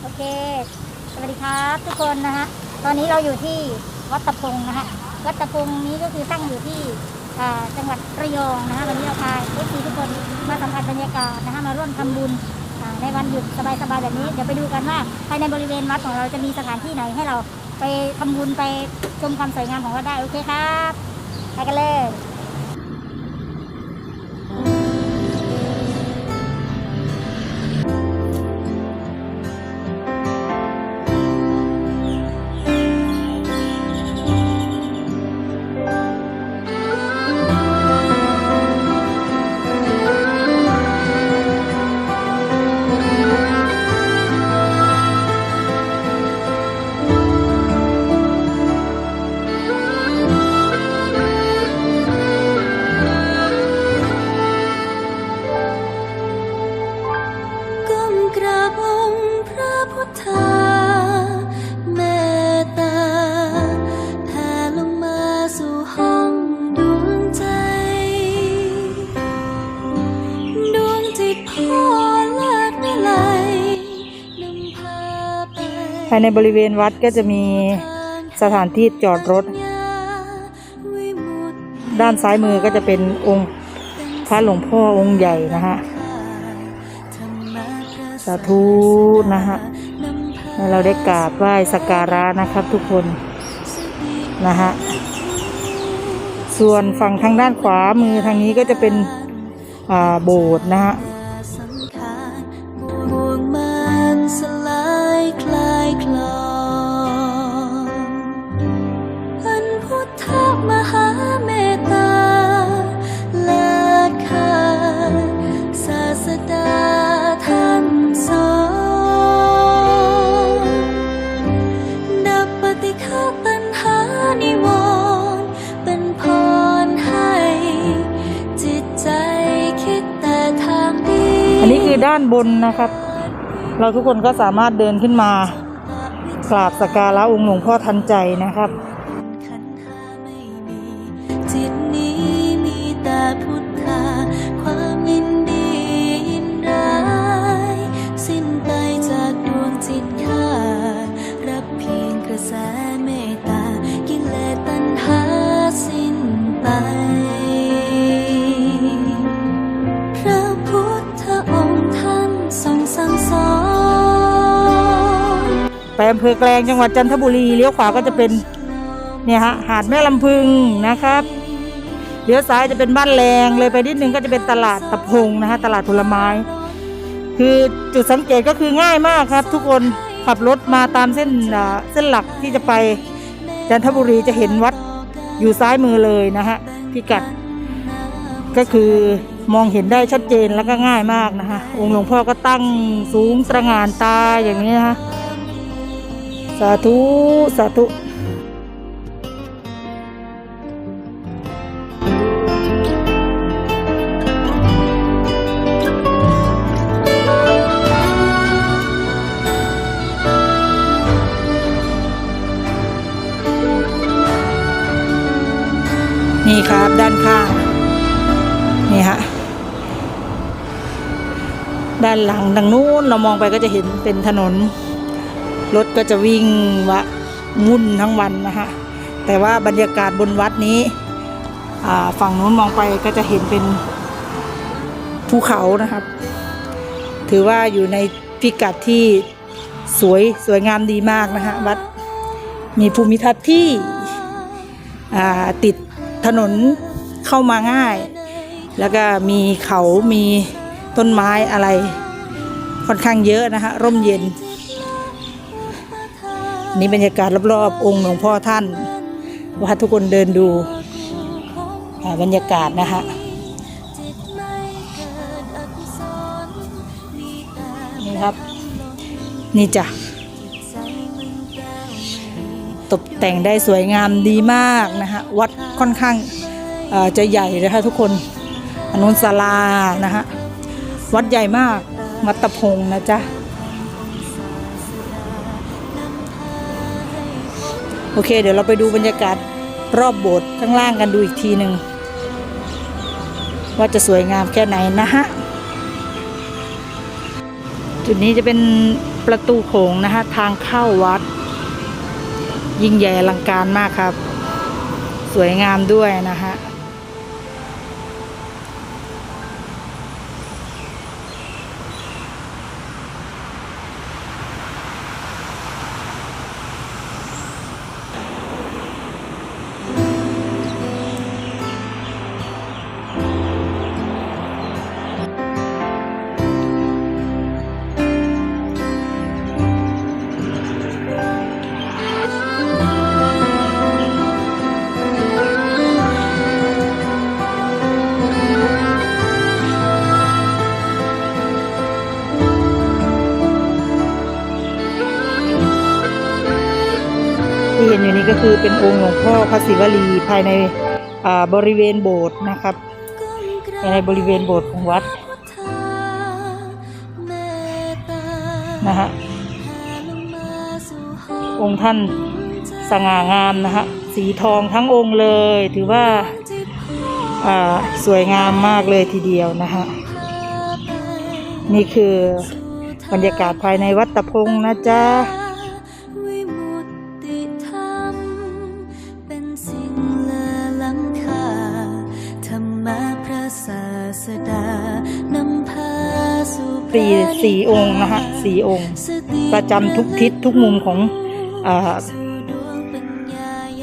โอเค สวัสดีครับทุกคนนะฮะ ตอนนี้เราอยู่ที่วัดตะพงนะฮะ วัดตะพงนี้ก็คือตั้งอยู่ที่จังหวัดระยองนะฮะวันนี้เราพาเอฟซีทุกคนมาสัมผัสบรรยากาศนะฮะมาร่วมทำบุญในวันหยุดสบายๆแบบนี้ เดี๋ยวไปดูกันว่าภายในบริเวณวัดของเราจะมีสถานที่ไหนให้เราไปทำบุญไปชมความสวยงามของวัดได้ โอเคครับ ไปกันเลยายในบริเวณวัดก็จะมีสถานที่จอดรถ ด้านซ้ายมือก็จะเป็นองค์พระหลวงพ่อองค์ใหญ่นะฮะสาธุนะฮะเราได้กราบไหว้สักการะนะครับทุกคนนะฮะส่วนฝั่งทางด้านขวามือทางนี้ก็จะเป็นโบสถ์นะฮะ ด้านบนนะครับ เราทุกคนก็สามารถเดินขึ้นมากราบสักการะองค์หลวงพ่อทันใจนะครับำเภอแกลงจังหวัดจันทบุรีเลี้ยวขวาก็จะเป็นเนี่ยฮะหาดแม่ลำพึงนะครับเลี้ยวซ้ายจะเป็นบ้านแรงเลยไปนิดนึงก็จะเป็นตลาดตะพงนะฮะตลาดผลไม้ คือจุดสังเกตก็คือง่ายมากครับ ทุกคนขับรถมาตามเส้นเส้นหลักที่จะไปจันทบุรีจะเห็นวัดอยู่ซ้ายมือเลยนะฮะพิกัด ก็คือมองเห็นได้ชัดเจนแล้วก็ง่ายมากนะคะองค์หลวงพ่อก็ตั้งสูงตระหง่านตาอย่างนี้นะคะ สาธุ สาธุนี่ครับด้านข้างนี่ฮะด้านหลังดังนู้นเรามองไปก็จะเห็นเป็นถนน รถก็จะวิ่งวะวุ่นทั้งวันนะฮะแต่ว่าบรรยากาศบนวัดนี้ฝั่งนู้นมองไปก็จะเห็นเป็นภูเขานะครับ ถือว่าอยู่ในพิกัดที่สวยสวยงามดีมากนะฮะวัดมีภูมิทัศน์ที่ติดถนนเข้ามาง่าย แล้วก็มีเขามีต้นไม้อะไรค่อนข้างเยอะนะฮะร่มเย็น นี่บรรยากาศรอบๆ องค์หลวงพ่อท่านว่าทุกคนเดินดูบรรยากาศนะฮะนี่ครับ นี่จ้ะ ตกแต่งได้สวยงามดีมากนะฮะวัดค่อนข้างจะใหญ่นะคะทุกคนอนุสารานะฮะวัดใหญ่มากวัดตะพงนะจ๊ะ โอเค เดี๋ยวเราไปดูบรรยากาศรอบโบสถ์ข้างล่างกันดูอีกทีหนึ่งว่าจะสวยงามแค่ไหนนะฮะ จุดนี้จะเป็นประตูโขงนะฮะ ทางเข้าวัด ยิ่งใหญ่อลังการมากครับ สวยงามด้วยนะฮะ ก็คือเป็นองค์หลวงพ่อพระศิวลีภายในอ่าบริเวณโบสถ์นะครับภายในบริเวณโบสถ์ของวัดนะฮะองค์ท่านสง่างามนะฮะสีทองทั้งองค์เลย ถือว่าอ่าสวยงามมากเลยทีเดียวนะฮะนี่คือบรรยากาศภายในวัดตะพงนะจ๊ะ สี่สี่องค์นะฮะสี่องค์ ประจำทุกทิศทุกมุมของอ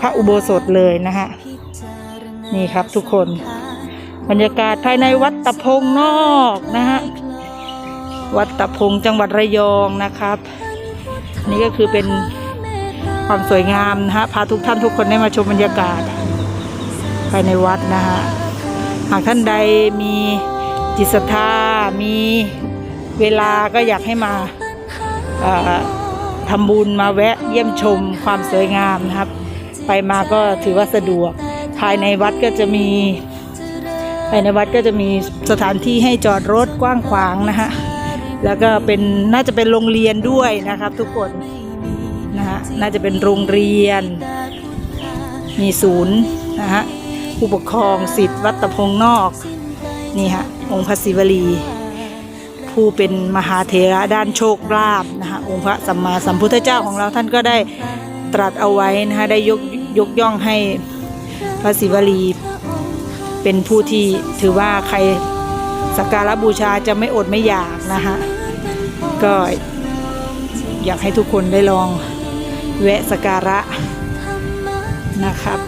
พระอุโบสถเลยนะฮะนี่ครับทุกคน บรรยากาศภายในวัดตะพงนอกนะฮะวัดตะพงจังหวัดระยองนะครับ นี่ก็คือเป็นความสวยงามนะฮะพาทุกท่านทุกคนได้มาชมบรรยากาศภายในวัดนะฮะหากท่านใดมีจิตศรัทธามี เวลาก็อยากให้มาทำบุญมาแวะเยี่ยมชมความสวยงามนะครับ ไปมาก็ถือว่าสะดวก ภายในวัดก็จะมี ภายในวัดก็จะมีสถานที่ให้จอดรถกว้างขวางนะฮะแล้วก็เป็นน่าจะเป็นโรงเรียนด้วยนะครับทุกคนนะฮะน่าจะเป็นโรงเรียน มีศูนย์นะฮะผู้ปกครองสิทธิ์วัดตะพงนอกนี่ฮะองค์พระศิวลี ผู้เป็นมหาเถระด้านโชคลาภนะฮะองค์พระสัมมาสัมพุทธเจ้าของเราท่านก็ได้ตรัสเอาไว้นะฮะได้ยกยกย่องให้พระศิวลีเป็นผู้ที่ถือว่าใครสักการะบูชาจะไม่อดไม่อยากนะฮะก็อยากให้ทุกคนได้ลองแวะสักการะนะครับ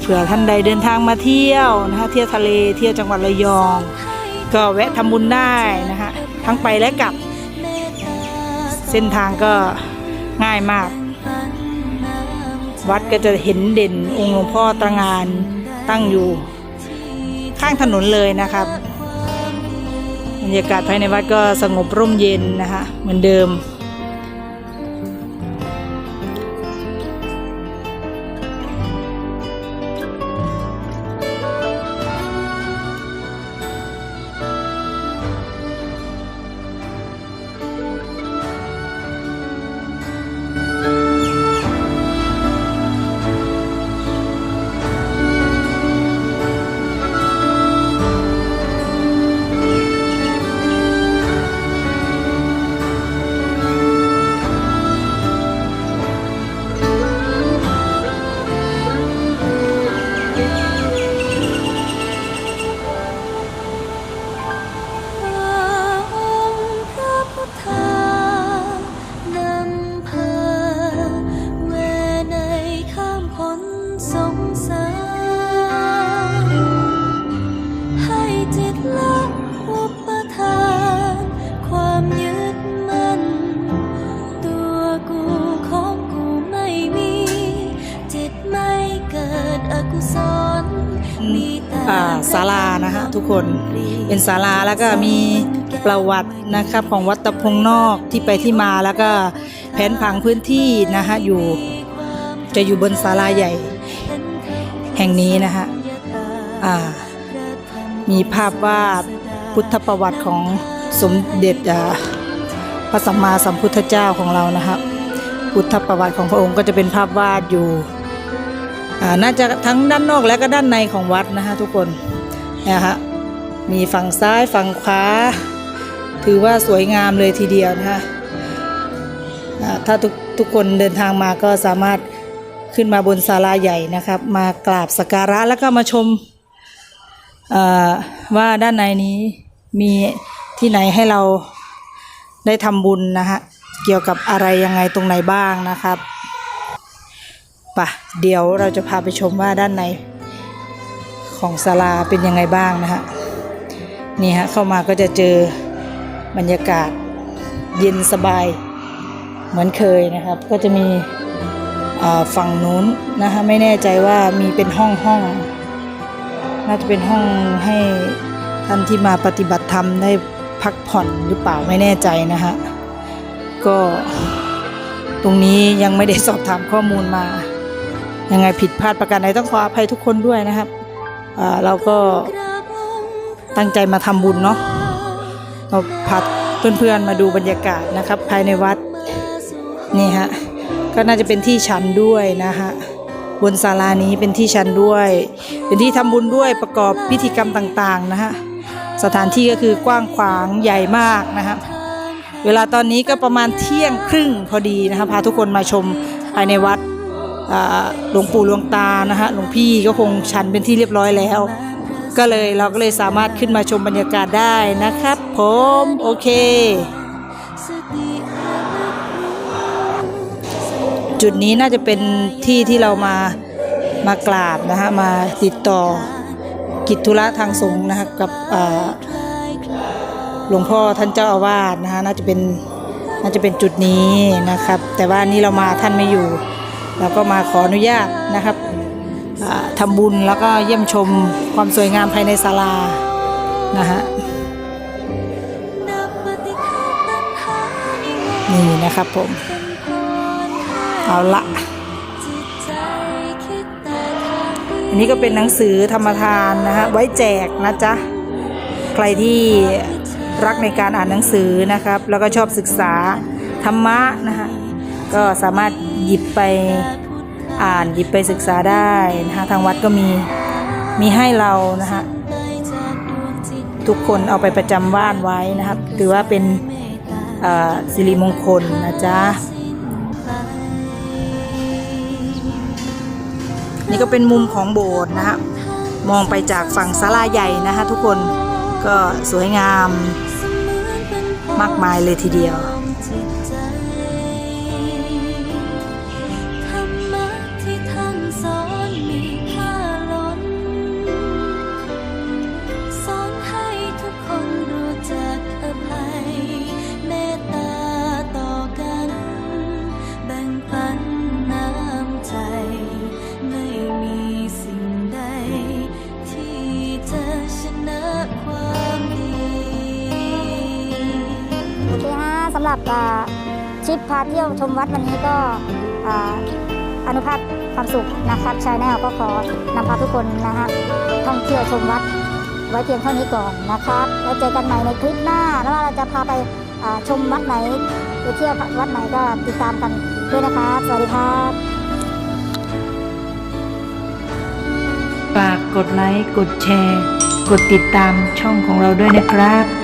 เผื่อท่านใดเดินทางมาเที่ยวนะคะเที่ยวทะเลเที่ยวจังหวัดระยอง ก็แวะทำบุญได้นะคะทั้งไปและกลับ เส้นทางก็ง่ายมาก วัดก็จะเห็นเด่นองค์หลวงพ่อตระงานตั้งอยู่ ข้างถนนเลยนะครับบรรยากาศภายในวัดก็สงบร่มเย็นนะคะเหมือนเดิม คน เป็นศาลาแล้วก็มีประวัตินะครับของวัดตะพงนอกที่ไปที่มาแล้วก็แผนผังพื้นที่นะฮะอยู่จะอยู่บนศาลาใหญ่ แห่งนี้นะฮะอ่ามีภาพวาดพุทธประวัติของสมเด็จพระสัมมาสัมพุทธเจ้าของเรานะครับ พุทธประวัติของพระองค์ก็จะเป็นภาพวาดอยู่น่าจะทั้งด้านนอกและก็ด้านในของวัดนะฮะทุกคนนะฮะ มีฝั่งซ้ายฝั่งขวา ถือว่าสวยงามเลยทีเดียวนะคะถ้าทุกทุกคนเดินทางมาก็สามารถขึ้นมาบนศาลาใหญ่นะครับ มากราบสักการะแล้วก็มาชมว่าด้านในนี้มีที่ไหนให้เราได้ทำบุญนะฮะเกี่ยวกับอะไรยังไงตรงไหนบ้างนะครับปะเดี๋ยวเราจะพาไปชมว่าด้านในของศาลาเป็นยังไงบ้างนะฮะ นี่ฮะเข้ามาก็จะเจอบรรยากาศเย็นสบายเหมือนเคยนะครับ ก็จะมีฝั่งนู้นนะคะไม่แน่ใจว่ามีเป็นห้องห้องน่าจะเป็นห้องให้ท่านที่มาปฏิบัติธรรมได้พักผ่อนหรือเปล่าไม่แน่ใจนะฮะก็ตรงนี้ยังไม่ได้สอบถามข้อมูลมา ยังไงผิดพลาดประการใดต้องขออภัยทุกคนด้วยนะครับเราก็ ตั้งใจมาทำบุญเนาะก็พาเพื่อนๆมาดูบรรยากาศนะครับ ภายในวัดนี่ฮะก็น่าจะเป็นที่ชันด้วยนะฮะบนศาลานี้เป็นที่ชันด้วย เป็นที่ทำบุญด้วยประกอบพิธีกรรมต่างๆนะฮะสถานที่ก็คือกว้างขวางใหญ่มากนะฮะเวลาตอนนี้ก็ประมาณเที่ยงครึ่งพอดีนะคะพาทุกคนมาชมภายในวัดอ่าหลวงปู่หลวงตานะฮะหลวงพี่ก็คงชันเป็นที่เรียบร้อยแล้ว ก็เลยเราก็เลยสามารถขึ้นมาชมบรรยากาศได้นะครับ ผมโอเค จุดนี้น่าจะเป็นที่ที่เรามามากราบนะฮะมาติดต่อกิจธุระทางสงฆ์นะครับกับหลวงพ่อท่านเจ้าอาวาสนะฮะน่าจะเป็นน่าจะเป็นจุดนี้นะครับ แต่ว่านี่เรามาท่านไม่อยู่ เราก็มาขออนุญาตนะครับ ทำบุญแล้วก็เยี่ยมชมความสวยงามภายในศาลานะฮะนี่นะครับผม เอาละอันนี้ก็เป็นหนังสือธรรมทานนะฮะไว้แจกนะจ๊ะ ใครที่รักในการอ่านหนังสือนะครับ แล้วก็ชอบศึกษาธรรมะนะฮะก็สามารถหยิบไป อ่านหยิบไปศึกษาได้นะฮะทางวัดก็มีมีให้เรานะฮะทุกคนเอาไปประจำบ้านไว้นะครับ ถือว่าเป็นสิริมงคลนะจ๊ะ นี่ก็เป็นมุมของโบสถ์นะฮะมองไปจากฝั่งศาลาใหญ่นะฮะทุกคนก็สวยงามมากมายเลยทีเดียว สำหรับอ่าทริปพาเที่ยวชมวัดวันนี้ก็ออนุภาพความสุขนะครับชาแนลก็ขอนำพาทุกคนนะฮะท่องเที่ยวชมวัดไว้เพียงเท่านี้ก่อนนะครับแล้วเจอกันใหม่ในคลิปหน้าแล้วว่าเราจะพาไปชมวัดไหนไปเที่ยววัดไหนก็ติดตามกันด้วยนะครับสวัสดีครับฝากกดไลค์กดแชร์ กดติดตามช่องของเราด้วยนะครับ